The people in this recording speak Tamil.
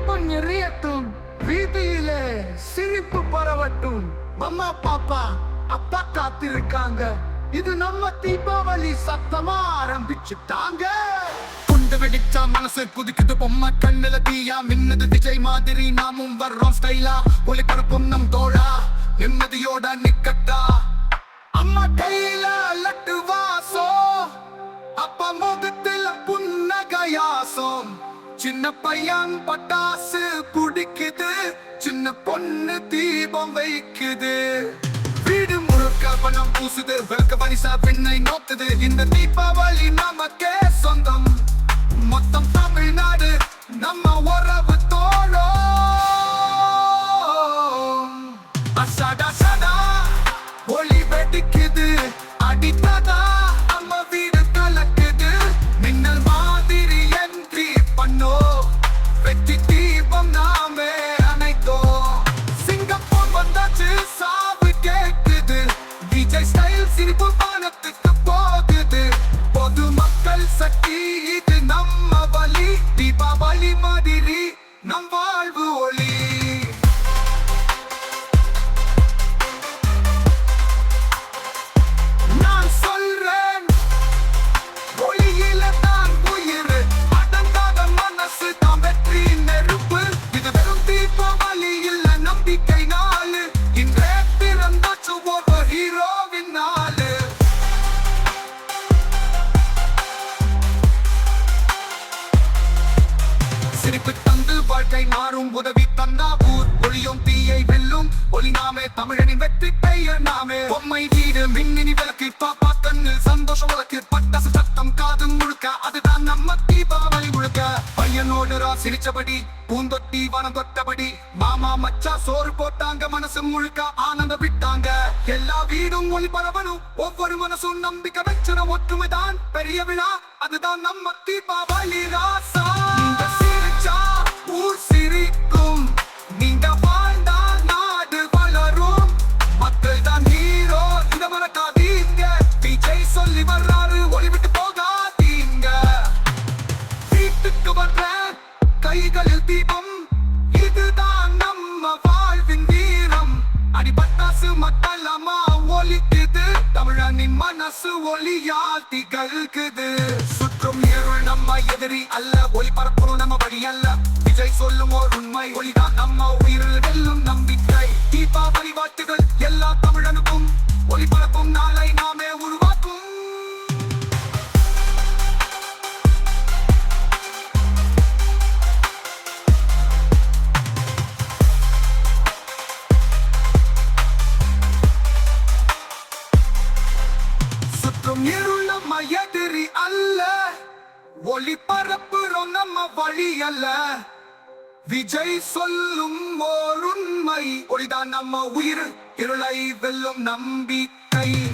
தீபம் எரியட்டும் வீதியிலே சிரிப்பு பரவட்டும். அம்மா பாப்பா அப்பா காத்திருக்காங்க. இது நம்ம தீபாவளி சத்தமா ஆரம்பிச்சுட்டாங்க. குண்டு வெடிச்சா மனசு குதிக்குது பொம்மை கண்ணுல தீயா. மின்னது விஜய் மாதிரி நாமும் வர்றோம் ஸ்டைலா. ஒளிபரப்பும் நம் தோழா. நிம்மதியோட நிக்கட்டா. அம்மா கையில லட்டு வாசோ சின்ன பையன் பட்டாசு குடிக்குது. சின்ன பொண்ணு தீபம் வைக்குது. வீடு முழுக்க பணம் பூசுது. விளக்க பரிசா பெண்ணை நோக்குது. இந்த தீபாவளி நமக்கே சொந்தம். மொத்தம் தமிழ்நாடு நம்ம உறவு ஸ்டைல் சிரிப்பு தந்து வாழ்க்கை மாறும். உதவி தந்தா ஊர் ஒளியும் தீயை வெல்லும். ஒளி நாமே தமிழனின் வெற்றி பெயர் நாமே. பொம்மை வீடு மின்னினி விளக்கு பாப்பா கண்ணு. சந்தோஷம் விளக்கு பட்டாசு சத்தம் காது முழுக்க. அதுதான் நம்ம தீபாவளி முழுக்க. பையனோடு ரா சிரிச்சபடி பூந்தொட்டி வனம் தொட்டபடி. மாமா மச்சா சோறு போட்டாங்க மனசு முழுக்க ஆனந்த விட்டாங்க. எல்லா வீடும் ஒளி பரவணும். ஒவ்வொரு மனசும் நம்பிக்கை வச்சின ஒற்றுமைதான். பெரிய விழா அதுதான் நம்ம தீபாவளி ராசா ஊர் சிரிக்கும். நீங்க வாழ்ந்தா நாடு வளரும். மக்கள் தான் ஹீரோ இந்த மறக்காதீங்க விஜய் சொல்லி வர்றாரு. ஒளி விட்டு போகாதீங்க. வீட்டுக்கு வர்ற கைகளில் தீபம். இதுதான் நம்ம வாழ்வின் வீரம். அடிபட்டாசு மக்களமா ஒலிக்குது மனசு ஒளியால் திகழ்குது. சுற்றும் இருள் நம்ம எதிரி அல்ல ஒளி பரப்பணும் நம்ம வழி அல்ல. விஜய் சொல்லும் ஓர் உண்மை ஒளிதான் நம்ம உயிரில் வெல்லும் நம்பிக்கை. தீபாவளி வாழ்த்துகள் எல்லா தமிழனுக்கும். ஒளி இருள இருள் எதிரி அல்ல. ஒளி பரப்புறோம் நம்ம வழி அல்ல. விஜய் சொல்லும் ஓர் உண்மை ஒளிதான் நம்ம உயிர். இருளை வெல்லும் நம்பிக்கை.